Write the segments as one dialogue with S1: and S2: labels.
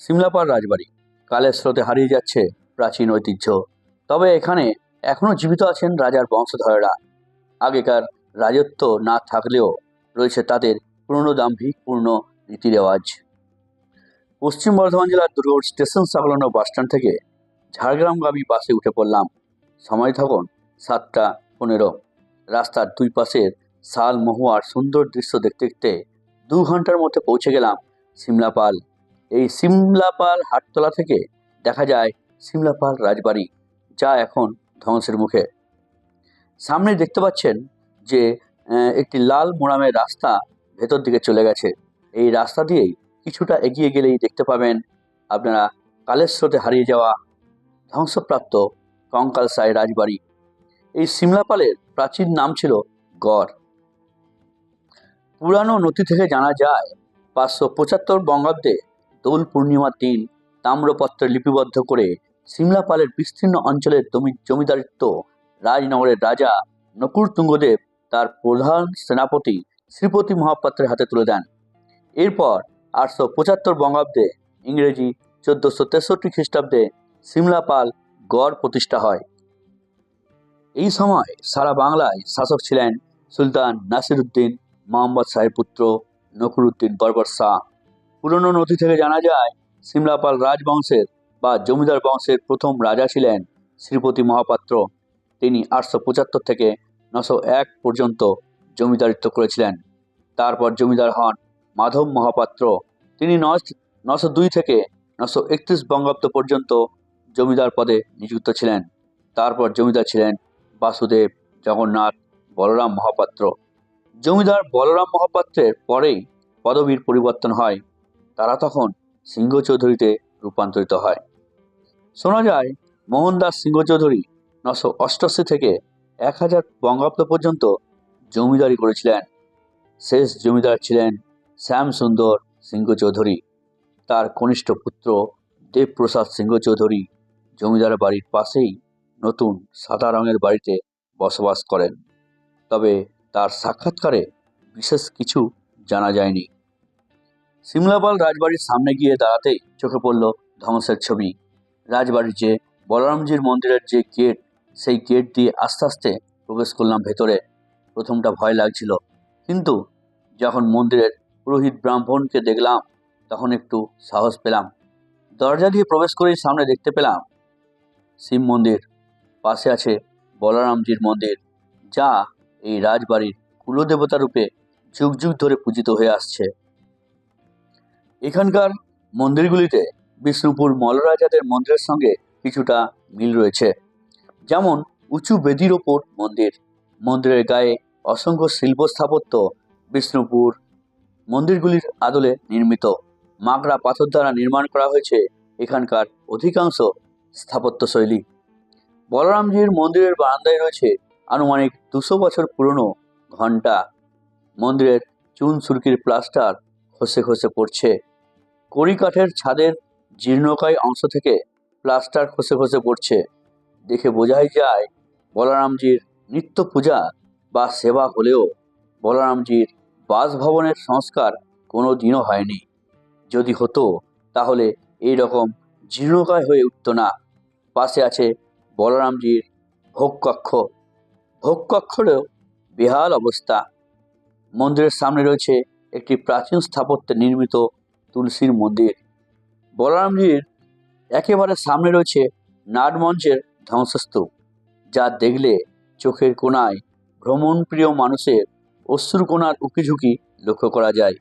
S1: সিমলাপাড় রাজবাড়ি। কালের স্রোতে হারিয়ে যাচ্ছে প্রাচীন ঐতিহ্য। তবে এখানে এখনও জীবিত আছেন রাজার বংশধরেরা। আগেকার রাজত্ব না থাকলেও রয়েছে তাদের পুরনো দাম্ভিকপূর্ণ রীতি রেওয়াজ পশ্চিম বর্ধমান জেলার দুর্গপুর স্টেশন সংলগ্ন বাসস্ট্যান্ড থেকে ঝাড়গ্রামগামী বাসে উঠে পড়লাম। সময় তখন সাতটা পনেরো। রাস্তার দুই পাশের শাল মহুয়ার সুন্দর দৃশ্য দেখতে দেখতে দু ঘণ্টার মধ্যে পৌঁছে গেলাম সিমলাপাল। এই সিমলাপাল হাটতলা থেকে দেখা যায় সিমলাপাল রাজবাড়ি, যা এখন ধ্বংসের মুখে। সামনে দেখতে পাচ্ছেন যে একটি লাল মোড়ামের রাস্তা ভেতর দিকে চলে গেছে। এই রাস্তা দিয়েই কিছুটা এগিয়ে গেলেই দেখতে পাবেন আপনারা কালের স্রোতে হারিয়ে যাওয়া ধ্বংসপ্রাপ্ত কঙ্কাল সাই রাজবাড়ি। এই সিমলাপালের প্রাচীন নাম ছিল গড়। পুরানো নথি থেকে জানা যায় পাঁচশো পঁচাত্তর বঙ্গাব্দে দোল পূর্ণিমার দিন তাম্রপত্রে লিপিবদ্ধ করে সিমলাপালের বিস্তীর্ণ অঞ্চলের জমিদারিত্ব রাজনগরের রাজা নকুর তুঙ্গদেব তার প্রধান সেনাপতি শ্রীপতি মহাপাত্রের হাতে তুলে দেন। এরপর আটশো পঁচাত্তর বঙ্গাব্দে ইংরেজি চোদ্দোশো তেষট্টি খ্রিস্টাব্দে সিমলাপাল গড় প্রতিষ্ঠা হয়। এই সময় সারা বাংলায় শাসক ছিলেন সুলতান নাসিরুদ্দিন মোহাম্মদ শাহের পুত্র নকুরুদ্দিন বর্বর শাহ। পুরনো নথি থেকে জানা যায়, সিমলাপাল রাজবংশের বা জমিদার বংশের প্রথম রাজা ছিলেন শ্রীপতি মহাপাত্র। তিনি আটশো পঁচাত্তর থেকে নশো এক পর্যন্ত জমিদারিত্ব করেছিলেন। তারপর জমিদার হন মাধব মহাপাত্র। তিনি নশ- দুই থেকে নশো একত্রিশ বঙ্গাব্দ পর্যন্ত জমিদার পদে নিযুক্ত ছিলেন। তারপর জমিদার ছিলেন বাসুদেব জগন্নাথ বলরাম মহাপাত্র। জমিদার বলরাম মহাপাত্রের পরেই পদবীর পরিবর্তন হয়। তারা তখন সিংহ চৌধুরীতে রূপান্তরিত হয়। শোনা যায়, মোহনদাস সিংহ চৌধুরী নশো অষ্টআশি থেকে এক হাজার বঙ্গাব্দ পর্যন্ত জমিদারি করেছিলেন। শেষ জমিদার ছিলেন শ্যাম সুন্দর সিংহ চৌধুরী তার কনিষ্ঠ পুত্র দেবপ্রসাদ সিংহ চৌধুরী জমিদার বাড়ির পাশেই নতুন সাদা রঙের বাড়িতে বসবাস করেন। তবে তার সাক্ষাৎকারে বিশেষ কিছু জানা যায়নি। সিমলাপাল রাজবাড়ির সামনে গিয়ে দাঁড়াতেই চোখে পড়ল ধ্বংসের ছবি। রাজবাড়ির যে বলরামজির মন্দিরের যে গেট, সেই গেট দিয়ে আস্তে আস্তে প্রবেশ করলাম ভেতরে। প্রথমটা ভয় লাগছিল। কিন্তু যখন মন্দিরের পুরোহিত ব্রাহ্মণকে দেখলাম, তখন একটু সাহস পেলাম। দরজা দিয়ে প্রবেশ করেই সামনে দেখতে পেলাম, শিব মন্দির পাশে আছে বলরামজির মন্দির, যা এই রাজবাড়ির কুলদেবতা রূপে যুগ যুগ ধরে পূজিত হয়ে আসছে। এখানকার মন্দিরগুলিতে বিষ্ণুপুর মল্লরাজাদের মন্দিরের সঙ্গে কিছুটা মিল রয়েছে। যেমন উঁচু বেদির ওপর মন্দির। মন্দিরের গায়ে অসংখ্য শিল্প স্থাপত্য বিষ্ণুপুর মন্দিরগুলির আদলে নির্মিত। মাগড়া পাথর দ্বারা নির্মাণ করা হয়েছে এখানকার অধিকাংশ স্থাপত্যশৈলী। বলরামজির মন্দিরের বারান্দায় রয়েছে আনুমানিক দুশো বছর পুরনো ঘণ্টা। মন্দিরের চুন সুরকির প্লাস্টার খসে খসে পড়ছে। কড়িকাঠের ছাদের জীর্ণকায় অংশ থেকে প্লাস্টার খসে খসে পড়ছে। দেখে বোঝাই যায়, বলারামজির নিত্য পূজা বা সেবা হলেও বলারামজির বাসভবনের সংস্কার কোনো দিনও হয়নি। যদি হতো, তাহলে এই রকম জীর্ণকায় হয়ে উঠত না। পাশে আছে বলরামজির ভোগকক্ষ। ভোগকক্ষেরও বেহাল অবস্থা। মন্দিরের সামনে রয়েছে একটি প্রাচীন স্থাপত্যে নির্মিত তুলসীর মন্দির। বলরামজির একেবারে সামনে রয়েছে নাটমঞ্চের ধ্বংসস্তূপ, যা দেখলে চোখের কোণায় ভ্রমণপ্রিয় মানুষের অশ্রুকোণার উকিঝুঁকি লক্ষ্য করা যায়।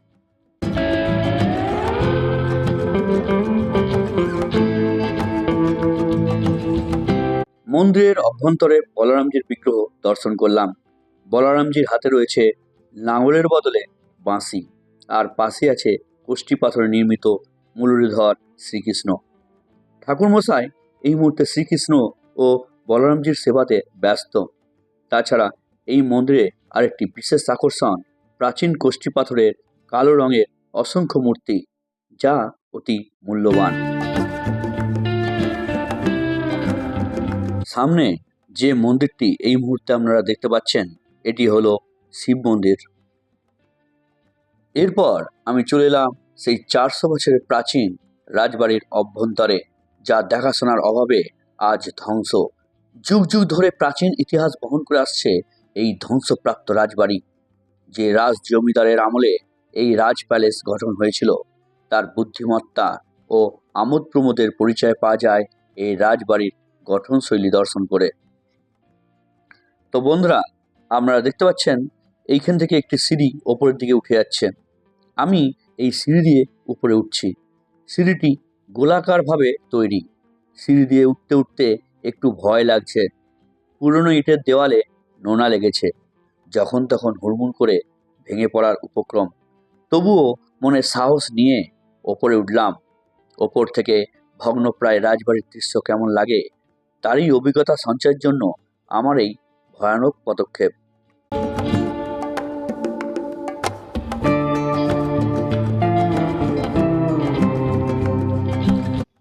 S1: মন্দিরের অভ্যন্তরে বলরামজির বিগ্রহ দর্শন করলাম। বলরামজির হাতে রয়েছে লাঙলের বদলে বাঁশি, আর পাশে আছে কোষ্ঠী পাথরে নির্মিত মুরলীধর শ্রীকৃষ্ণ। ঠাকুরমশাই এই মুহূর্তে শ্রীকৃষ্ণ ও বলরামজির সেবাতে ব্যস্ত। তাছাড়া এই মন্দিরে আরেকটি বিশেষ আকর্ষণ, প্রাচীন কোষ্ঠী পাথরের কালো রঙের অসংখ্য মূর্তি, যা অতি মূল্যবান। সামনে যে মন্দিরটি এই মুহূর্তে আপনারা দেখতে পাচ্ছেন, এটি হলো শিব মন্দির। এরপর আমি চলে এলাম সেই চারশো বছরের প্রাচীন রাজবাড়ির অভ্যন্তরে, যা দেখাশোনার অভাবে আজ ধ্বংস। যুগ যুগ ধরে প্রাচীন ইতিহাস বহন করে আসছে এই ধ্বংসপ্রাপ্ত রাজবাড়ি, যে রাজ জমিদারের আমলে এই রাজ প্যালেস গঠন হয়েছিল। তার বুদ্ধিমত্তা ও আমোদ প্রমোদের পরিচয় পাওয়া যায় এই রাজবাড়ির গঠনশৈলী দর্শন করে। তো বন্ধুরা, আপনারা দেখতে পাচ্ছেন, এইখান থেকে একটি সিঁড়ি ওপরের দিকে উঠে যাচ্ছে। আমি এই সিঁড়ি দিয়ে উপরে উঠছি। সিঁড়িটি গোলাকারভাবে তৈরি। সিঁড়ি দিয়ে উঠতে উঠতে একটু ভয় লাগছে। পুরনো ইটের দেওয়ালে নোনা লেগেছে। যখন তখন হুড়মুড় করে ভেঙে পড়ার উপক্রম। তবুও মনে সাহস নিয়ে ওপরে উঠলাম। ওপর থেকে ভগ্নপ্রায় রাজবাড়ির দৃশ্য কেমন লাগে, তারই অভিজ্ঞতা সঞ্চয়ের জন্য আমার এই ভয়ানক পদক্ষেপ।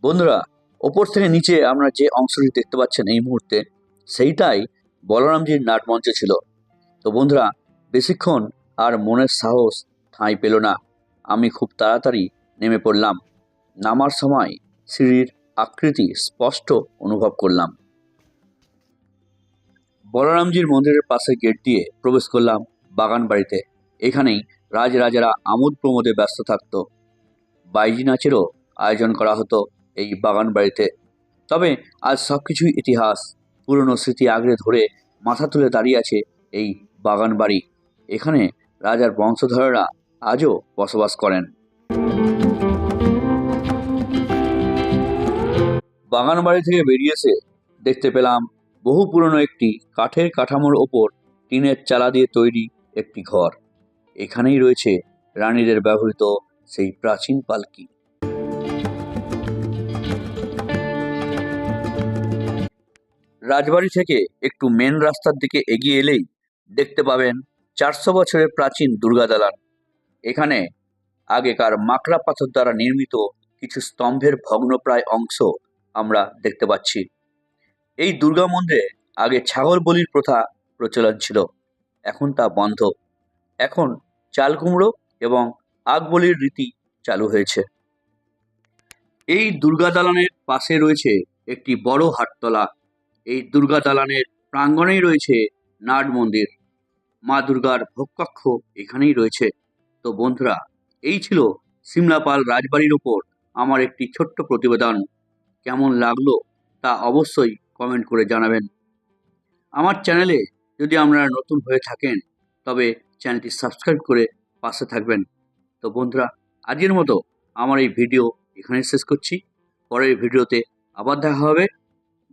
S1: বন্ধুরা, ওপর থেকে নিচে আমরা যে অংশটি দেখতে পাচ্ছেন এই মুহূর্তে, সেইটাই বলরামজির নাটমঞ্চ ছিল। তো বন্ধুরা, বেশিক্ষণ আর মনের সাহস ঠাঁই পেল না। আমি খুব তাড়াতাড়ি নেমে পড়লাম। নামার সময় সিঁড়ির আকৃতি স্পষ্ট অনুভব করলাম। বলরামজির মন্দিরের পাশে গেট দিয়ে প্রবেশ করলাম বাগান বাড়িতে। এখানেই রাজরাজারা আমোদ প্রমোদে ব্যস্ত থাকত। বাইজি নাচেরও আয়োজন করা হতো। এই বাগান বাড়িতে। তবে আজ সব কিছুই ইতিহাস। পুরনো স্মৃতি আগড়ে ধরে মাথা তুলে দাঁড়িয়ে আছে এই বাগান বাড়ি। এখানে রাজার বংশধরেরা আজও বসবাস করেন। বাগান বাড়ি থেকে বেরিয়ে এসে দেখতে পেলাম বহু পুরনো একটি কাঠের কাঠামোর ওপর টিনের চালা দিয়ে তৈরি একটি ঘর। এখানেই রয়েছে রানীদের ব্যবহৃত সেই প্রাচীন পালকি। রাজবাড়ি থেকে একটু মেন রাস্তার দিকে এগিয়ে এলেই দেখতে পাবেন চারশো বছরের প্রাচীন দুর্গা দালান। এখানে আগেকার মাকড়া পাথর দ্বারা নির্মিত কিছু স্তম্ভের ভগ্নপ্রায় অংশ আমরা দেখতে পাচ্ছি। এই দুর্গা মন্দিরে আগে ছাগল বলির প্রথা প্রচলন ছিল, এখন তা বন্ধ। এখন চাল কুমড়ো এবং আগ বলির রীতি চালু হয়েছে। এই দুর্গা দালানের পাশে রয়েছে একটি বড় হাটতলা। এই দুর্গা দালানের প্রাঙ্গণেই রয়েছে নাট মন্দির। মা দুর্গার ভোগকক্ষ এখানেই রয়েছে। তো বন্ধুরা, এই ছিল সিমলাপাল রাজবাড়ির ওপর আমার একটি ছোট্ট প্রতিবেদন। কেমন লাগল তা অবশ্যই কমেন্ট করে জানাবেন। আমার চ্যানেলে যদি আপনারা নতুন হয়ে থাকেন, তবে চ্যানেলটি সাবস্ক্রাইব করে পাশে থাকবেন। তো বন্ধুরা, আজকের মতো আমার এই ভিডিও এখানে শেষ করছি। পরের ভিডিওতে আবার দেখা হবে।